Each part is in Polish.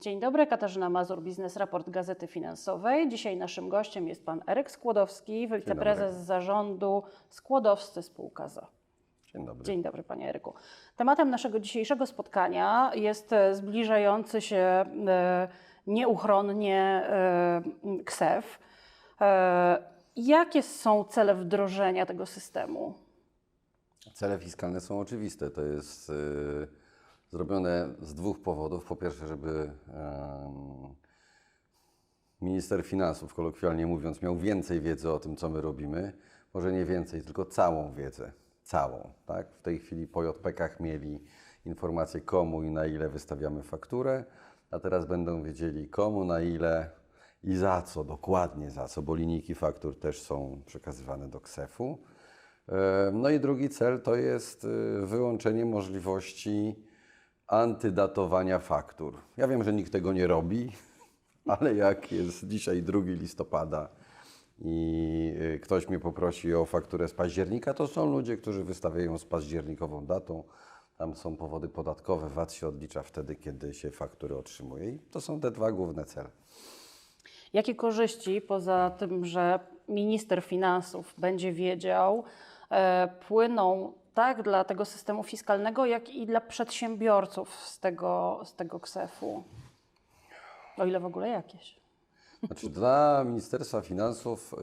Dzień dobry, Katarzyna Mazur, Biznes Raport Gazety Finansowej. Dzisiaj naszym gościem jest pan Eryk Skłodowski, wiceprezes zarządu Skłodowscy Spółka ZO. Dzień dobry. Dzień dobry, panie Eryku. Tematem naszego dzisiejszego spotkania jest e, zbliżający się e, nieuchronnie e, KSEF. Jakie są cele wdrożenia tego systemu? Cele fiskalne są oczywiste. To jest zrobione z dwóch powodów. Po pierwsze, żeby minister finansów, kolokwialnie mówiąc, miał więcej wiedzy o tym, co my robimy. Może nie więcej, tylko całą wiedzę. Całą. Tak? W tej chwili po JPK-ach mieli informację, komu i na ile wystawiamy fakturę, a teraz będą wiedzieli, komu, na ile i za co, dokładnie za co, bo linijki faktur też są przekazywane do KSEF-u. No i drugi cel to jest y, wyłączenie możliwości antydatowania faktur. Ja wiem, że nikt tego nie robi, ale jak jest dzisiaj 2 listopada i y, ktoś mnie poprosi o fakturę z października, to są ludzie, którzy wystawiają z październikową datą. Tam są powody podatkowe, VAT się odlicza wtedy, kiedy się faktury otrzymuje. I to są te dwa główne cele. Jakie korzyści, poza tym, że minister finansów będzie wiedział, e, płyną tak dla tego systemu fiskalnego, jak i dla przedsiębiorców z tego, z tego KSEF-u? O ile w ogóle jakieś. Znaczy, dla Ministerstwa Finansów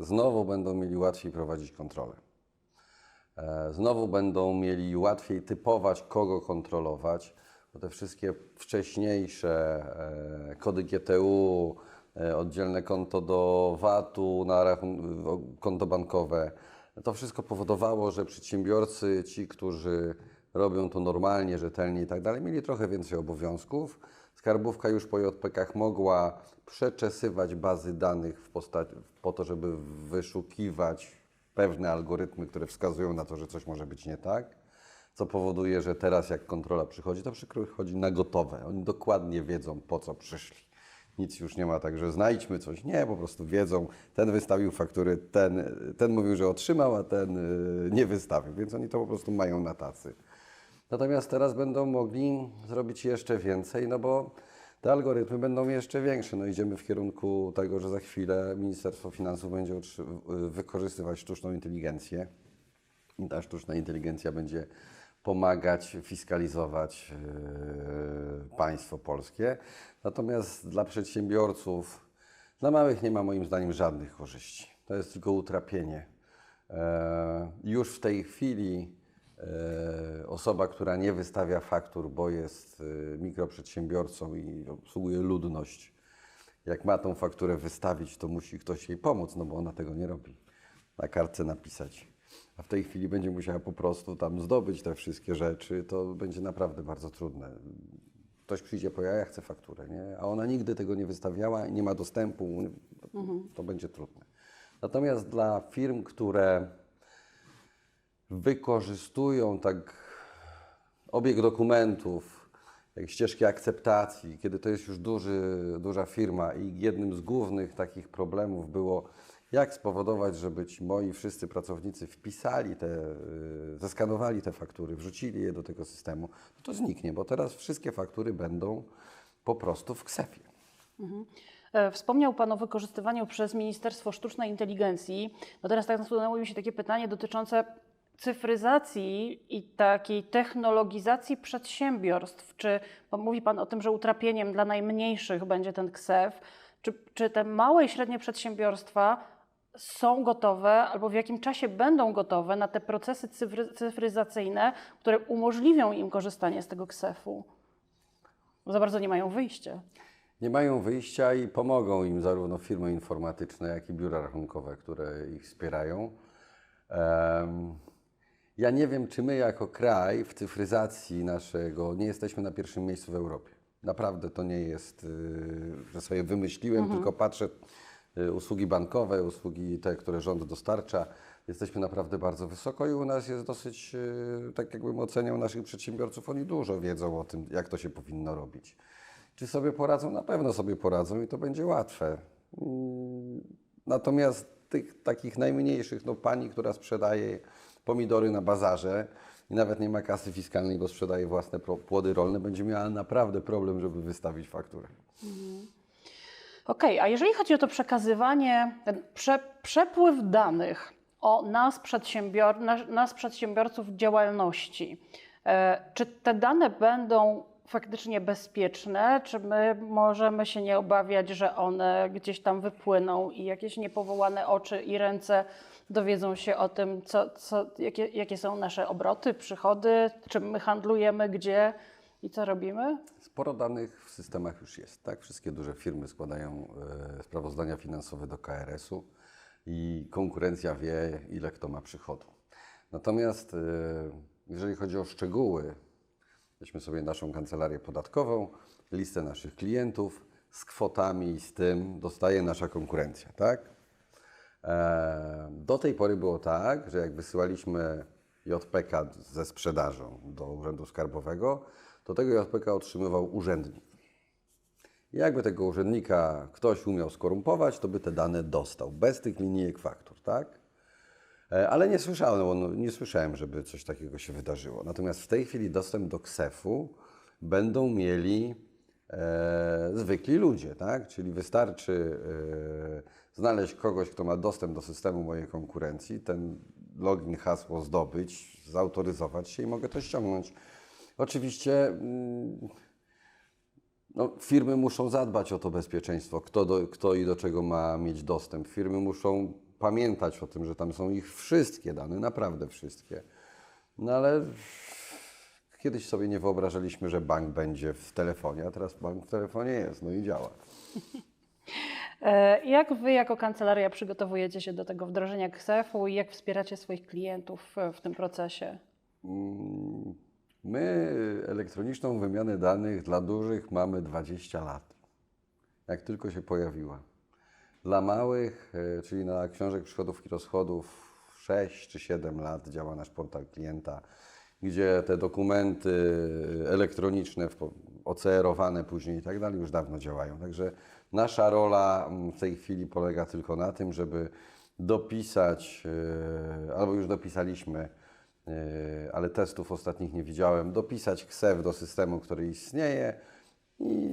y, znowu będą mieli łatwiej prowadzić kontrolę. E, Znowu będą mieli łatwiej typować, kogo kontrolować, bo te wszystkie wcześniejsze e, kody GTU, e, oddzielne konto do VAT-u, na rachun- konto bankowe, to wszystko powodowało, że przedsiębiorcy, ci, którzy robią to normalnie, rzetelnie i tak dalej, mieli trochę więcej obowiązków. Skarbówka już po JPK mogła przeczesywać bazy danych w postaci, po to, żeby wyszukiwać pewne algorytmy, które wskazują na to, że coś może być nie tak, co powoduje, że teraz jak kontrola przychodzi, to przychodzi na gotowe. Oni dokładnie wiedzą, po co przyszli. Nic już nie ma tak, że znajdźmy coś. Nie, po prostu wiedzą, ten wystawił faktury, ten, ten mówił, że otrzymał, a ten y, nie wystawił, więc oni to po prostu mają na tacy. Natomiast teraz będą mogli zrobić jeszcze więcej, no bo te algorytmy będą jeszcze większe. No idziemy w kierunku tego, że za chwilę Ministerstwo Finansów będzie wykorzystywać sztuczną inteligencję. I ta sztuczna inteligencja będzie pomagać fiskalizować yy, państwo polskie. Natomiast dla przedsiębiorców, dla małych nie ma moim zdaniem żadnych korzyści. To jest tylko utrapienie. E, już w tej chwili e, osoba, która nie wystawia faktur, bo jest e, mikroprzedsiębiorcą i obsługuje ludność, jak ma tą fakturę wystawić, to musi ktoś jej pomóc, no bo ona tego nie robi. Na kartce napisać. A w tej chwili będzie musiała po prostu tam zdobyć te wszystkie rzeczy, to będzie naprawdę bardzo trudne. Ktoś przyjdzie po ja chcę fakturę, nie? a ona nigdy tego nie wystawiała i nie ma dostępu, to będzie trudne. Natomiast dla firm, które wykorzystują tak obieg dokumentów, jak ścieżki akceptacji, kiedy to jest już duży, duża firma i jednym z głównych takich problemów było, jak spowodować, żeby ci moi wszyscy pracownicy wpisali te, y, zeskanowali te faktury, wrzucili je do tego systemu, no to zniknie, bo teraz wszystkie faktury będą po prostu w ksefie. E, Wspomniał Pan o wykorzystywaniu przez Ministerstwo Sztucznej Inteligencji. No teraz tak nasunęło mi się takie pytanie dotyczące cyfryzacji i takiej technologizacji przedsiębiorstw. Czy mówi Pan o tym, że utrapieniem dla najmniejszych będzie ten KSEF? Czy, czy te małe i średnie przedsiębiorstwa są gotowe albo w jakim czasie będą gotowe na te procesy cyfry, cyfryzacyjne, które umożliwią im korzystanie z tego KSEF-u? Bo za bardzo nie mają wyjścia. Nie mają wyjścia i pomogą im zarówno firmy informatyczne, jak i biura rachunkowe, które ich wspierają. Em, ja nie wiem, czy my jako kraj w cyfryzacji naszego nie jesteśmy na pierwszym miejscu w Europie. Naprawdę to nie jest, y, że sobie wymyśliłem, tylko patrzę usługi bankowe, usługi te, które rząd dostarcza. Jesteśmy naprawdę bardzo wysoko i u nas jest dosyć, y, tak jakbym oceniał naszych przedsiębiorców, oni dużo wiedzą o tym, jak to się powinno robić. Czy sobie poradzą? Na pewno sobie poradzą i to będzie łatwe. Mm, Natomiast tych takich najmniejszych, no pani, która sprzedaje pomidory na bazarze i nawet nie ma kasy fiskalnej, bo sprzedaje własne płody rolne, będzie miała naprawdę problem, żeby wystawić fakturę. Okej, a jeżeli chodzi o to przekazywanie, prze, przepływ danych o nas, przedsiębior, nas, nas przedsiębiorców działalności, e, czy te dane będą faktycznie bezpieczne, czy my możemy się nie obawiać, że one gdzieś tam wypłyną i jakieś niepowołane oczy i ręce dowiedzą się o tym, co, co, jakie, jakie są nasze obroty, przychody, czym my handlujemy, gdzie i co robimy? Sporo danych w systemach już jest, tak? Wszystkie duże firmy składają e, sprawozdania finansowe do KRS-u i konkurencja wie, ile kto ma przychodu. Natomiast e, jeżeli chodzi o szczegóły, weźmy sobie naszą kancelarię podatkową, listę naszych klientów z kwotami i z tym dostaje nasza konkurencja, tak? E, Do tej pory było tak, że jak wysyłaliśmy JPK ze sprzedażą do Urzędu Skarbowego, to tego JPK otrzymywał urzędnik. Jakby tego urzędnika ktoś umiał skorumpować, to by te dane dostał, bez tych linijek faktur, tak? E, Ale nie słyszałem, no, nie słyszałem, żeby coś takiego się wydarzyło. Natomiast w tej chwili dostęp do KSEF-u będą mieli e, zwykli ludzie, tak? Czyli wystarczy e, znaleźć kogoś, kto ma dostęp do systemu mojej konkurencji, ten login, hasło zdobyć, zautoryzować się i mogę to ściągnąć. Oczywiście mm, no, firmy muszą zadbać o to bezpieczeństwo, kto, do, kto i do czego ma mieć dostęp. Firmy muszą pamiętać o tym, że tam są ich wszystkie dane, naprawdę wszystkie. No ale kiedyś sobie nie wyobrażaliśmy, że bank będzie w telefonie, a teraz bank w telefonie jest, no i działa. E, Jak Wy jako kancelaria przygotowujecie się do tego wdrożenia KSEF-u i jak wspieracie swoich klientów w tym procesie? Mm, My elektroniczną wymianę danych dla dużych mamy 20 lat. Jak tylko się pojawiła. Dla małych, e, czyli na książek przychodów i rozchodów 6 czy 7 lat działa nasz portal klienta, gdzie te dokumenty elektroniczne, w- OCR-owane później i tak dalej już dawno działają. Także nasza rola mm, w tej chwili polega tylko na tym, żeby dopisać, e, albo już dopisaliśmy, e, ale testów ostatnich nie widziałem, dopisać KSEF do systemu, który istnieje i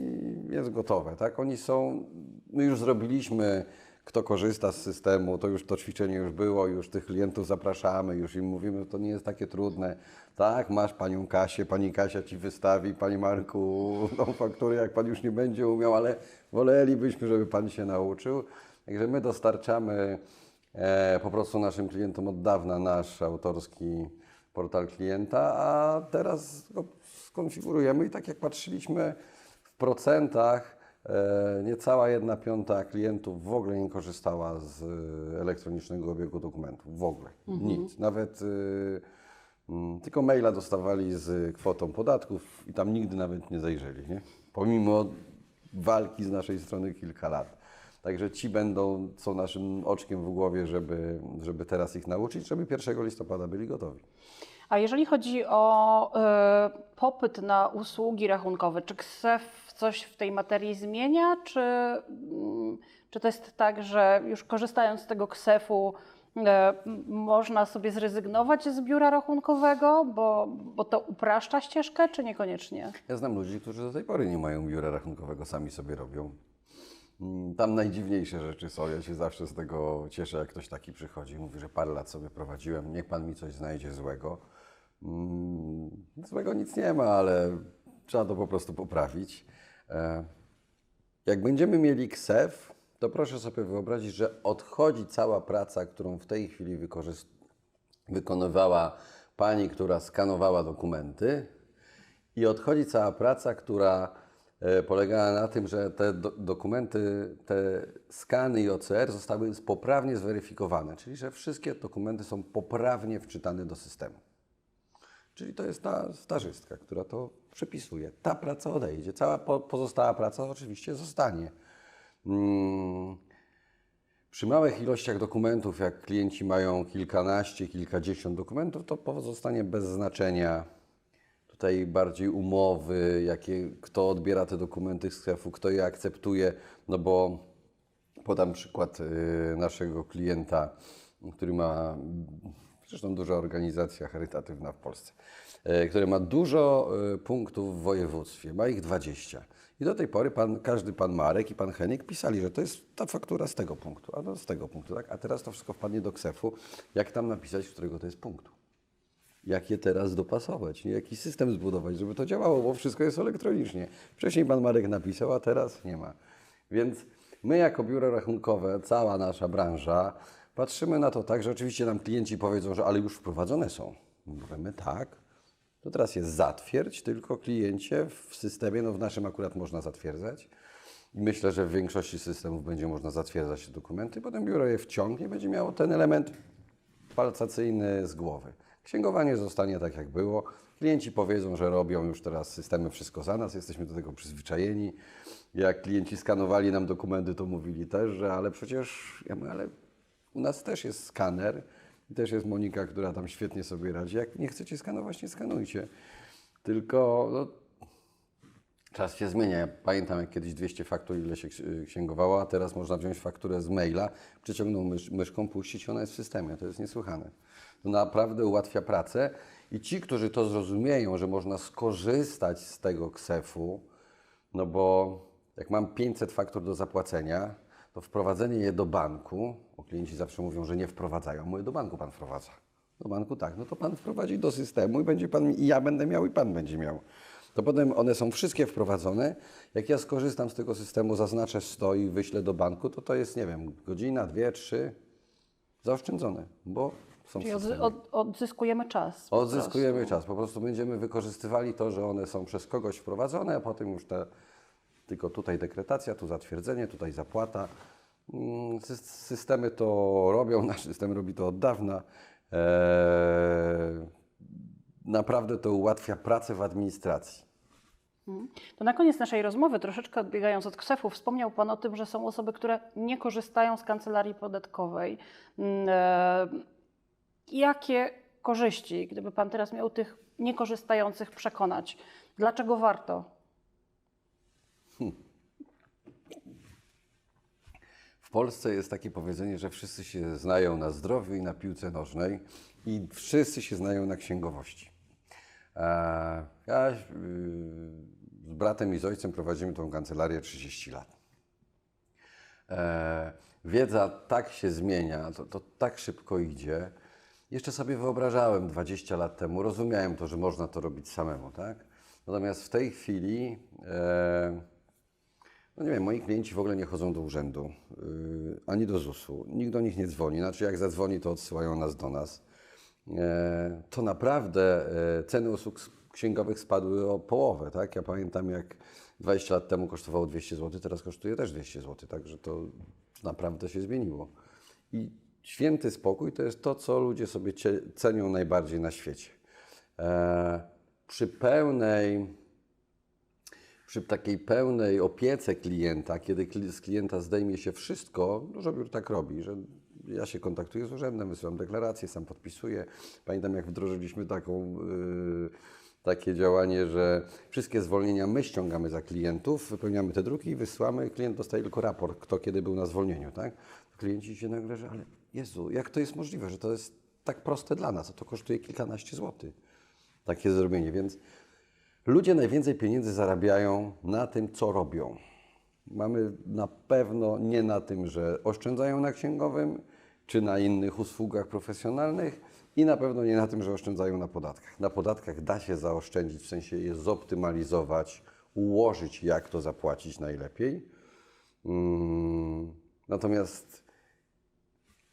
jest gotowe. Tak? Oni są, my już zrobiliśmy, kto korzysta z systemu, to już to ćwiczenie już było, już tych klientów zapraszamy, już im mówimy, to nie jest takie trudne. Tak, masz panią Kasię, pani Kasia ci wystawi, panie Marku, tą fakturę, jak pan już nie będzie umiał, ale wolelibyśmy, żeby pan się nauczył. Także my dostarczamy e, po prostu naszym klientom od dawna nasz autorski portal klienta, a teraz go skonfigurujemy i tak jak patrzyliśmy w procentach, e, niecała jedna piąta klientów w ogóle nie korzystała z e, elektronicznego obiegu dokumentów. W ogóle. Nic. Nawet y, mm, tylko maila dostawali z kwotą podatków i tam nigdy nawet nie zajrzeli, nie? Pomimo walki z naszej strony kilka lat. Także ci będą, są naszym oczkiem w głowie, żeby, żeby teraz ich nauczyć, żeby 1 listopada byli gotowi. A jeżeli chodzi o e, popyt na usługi rachunkowe, czy KSEF coś w tej materii zmienia, czy, mm, czy to jest tak, że już korzystając z tego KSEF-u m- można sobie zrezygnować z biura rachunkowego, bo, bo to upraszcza ścieżkę, czy niekoniecznie? Ja znam ludzi, którzy do tej pory nie mają biura rachunkowego, sami sobie robią. Mm, Tam najdziwniejsze rzeczy są. Ja się zawsze z tego cieszę, jak ktoś taki przychodzi i mówi, że parę lat sobie prowadziłem, niech pan mi coś znajdzie złego. Mm, Złego nic nie ma, ale trzeba to po prostu poprawić. E, Jak będziemy mieli KSEF, to proszę sobie wyobrazić, że odchodzi cała praca, którą w tej chwili wykonywała pani, która skanowała dokumenty i odchodzi cała praca, która polegała na tym, że te do, dokumenty, te skany i OCR zostały poprawnie zweryfikowane, czyli że wszystkie dokumenty są poprawnie wczytane do systemu. Czyli to jest ta stażystka, która to przepisuje. Ta praca odejdzie. Cała po, pozostała praca oczywiście zostanie. Mm. Przy małych ilościach dokumentów, jak klienci mają kilkanaście, kilkadziesiąt dokumentów, to pozostanie bez znaczenia. Tutaj bardziej umowy, jakie, kto odbiera te dokumenty z sklepu, kto je akceptuje, no bo Podam przykład y, naszego klienta, który ma, zresztą duża organizacja charytatywna w Polsce, y, który ma dużo y, punktów w województwie, ma ich 20. I do tej pory pan, każdy pan Marek i pan Henik pisali, że to jest ta faktura z tego punktu, a no z tego punktu, tak? A teraz to wszystko wpadnie do ksefu. Jak tam napisać, którego to jest punktu? Jak je teraz dopasować, nie? jaki system zbudować, żeby to działało, bo wszystko jest elektronicznie. Wcześniej pan Marek napisał, a teraz nie ma. Więc my jako biuro rachunkowe, cała nasza branża, patrzymy na to tak, że oczywiście nam klienci powiedzą, że ale już wprowadzone są. Mówimy tak, to teraz jest zatwierdź, tylko kliencie w systemie, no w naszym akurat można zatwierdzać. I myślę, że w większości systemów będzie można zatwierdzać te dokumenty, potem biuro je wciągnie, będzie miało ten element palcacyjny z głowy. Księgowanie zostanie tak, jak było. Klienci powiedzą, że robią już teraz systemy wszystko za nas, jesteśmy do tego przyzwyczajeni. Jak klienci skanowali nam dokumenty, to mówili też, że ale przecież, ja mówię, ale u nas też jest skaner i też jest Monika, która tam świetnie sobie radzi. Jak nie chcecie skanować, nie skanujcie. Tylko no, Czas się zmienia. Ja pamiętam, jak kiedyś 200 faktur, ile się ksi- księgowało, a teraz można wziąć fakturę z maila, przyciągnąć mysz, myszką, puścić, ona jest w systemie. To jest niesłychane. To naprawdę ułatwia pracę i ci, którzy to zrozumieją, że można skorzystać z tego ksefu, no bo jak mam 500 faktur do zapłacenia, to wprowadzenie je do banku, bo klienci zawsze mówią, że nie wprowadzają, mówię, do banku pan wprowadza. Do banku tak, no to pan wprowadzi do systemu i będzie pan, i ja będę miał, i pan będzie miał. To potem one są wszystkie wprowadzone. Jak ja skorzystam z tego systemu, zaznaczę 100 i wyślę do banku, to to jest, nie wiem, godzina, dwie, trzy zaoszczędzone, bo są Czyli od, od, odzyskujemy czas. Odzyskujemy prostu. czas. Po prostu będziemy wykorzystywali to, że one są przez kogoś wprowadzone, a potem już te, tylko tutaj dekretacja, tu zatwierdzenie, tutaj zapłata. Mm, sys- Systemy to robią, nasz system robi to od dawna. Eee, naprawdę to ułatwia pracę w administracji. To na koniec naszej rozmowy, troszeczkę odbiegając od ksefu, wspomniał Pan o tym, że są osoby, które nie korzystają z kancelarii podatkowej. E, Jakie korzyści, gdyby Pan teraz miał tych niekorzystających przekonać? Dlaczego warto? W Polsce jest takie powiedzenie, że wszyscy się znają na zdrowiu i na piłce nożnej i wszyscy się znają na księgowości. E, Ja y, z bratem i z ojcem prowadzimy tą kancelarię 30 lat. E, Wiedza tak się zmienia, to, to tak szybko idzie. Jeszcze sobie wyobrażałem 20 lat temu, rozumiałem to, że można to robić samemu, tak? Natomiast w tej chwili e, no nie wiem, moi klienci w ogóle nie chodzą do urzędu, yy, ani do ZUS-u. Nikt do nich nie dzwoni. Znaczy, jak zadzwoni, to odsyłają nas do nas. E, to naprawdę e, ceny usług księgowych spadły o połowę, tak? Ja pamiętam, jak 20 lat temu kosztowało 200 zł, teraz kosztuje też 200 zł, także to naprawdę się zmieniło. I święty spokój to jest to, co ludzie sobie cenią najbardziej na świecie. E, przy pełnej przy takiej pełnej opiece klienta, kiedy z klienta zdejmie się wszystko, dużo biur tak robi, że ja się kontaktuję z urzędem, wysyłam deklarację, sam podpisuję. Pamiętam, jak wdrożyliśmy taką, yy, takie działanie, że wszystkie zwolnienia my ściągamy za klientów, wypełniamy te druki i wysyłamy, klient dostaje tylko raport, kto kiedy był na zwolnieniu, tak? Klienci się nagle, że ale Jezu, jak to jest możliwe, że to jest tak proste dla nas, a to kosztuje kilkanaście złotych, takie zrobienie, więc Ludzie najwięcej pieniędzy zarabiają na tym, co robią. Mamy na pewno nie na tym, że oszczędzają na księgowym czy na innych usługach profesjonalnych i na pewno nie na tym, że oszczędzają na podatkach. Na podatkach da się zaoszczędzić, w sensie je zoptymalizować, ułożyć, jak to zapłacić najlepiej. Mm, Natomiast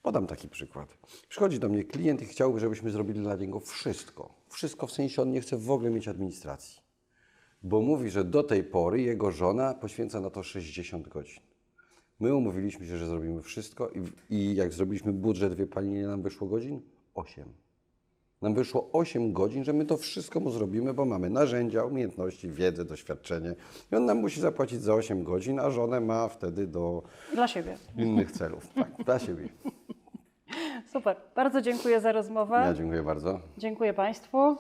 Podam taki przykład. Przychodzi do mnie klient i chciałby, żebyśmy zrobili dla niego wszystko. Wszystko w sensie on nie chce w ogóle mieć administracji. Bo mówi, że do tej pory jego żona poświęca na to 60 godzin. My umówiliśmy się, że zrobimy wszystko i, i jak zrobiliśmy budżet, wie pani, ile nam wyszło godzin? 8. Nam wyszło 8 godzin, że my to wszystko mu zrobimy, bo mamy narzędzia, umiejętności, wiedzę, doświadczenie. I on nam musi zapłacić za 8 godzin, a żonę ma wtedy do Dla siebie. innych celów. Tak, dla siebie. Super. Bardzo dziękuję za rozmowę. Ja dziękuję bardzo. Dziękuję Państwu.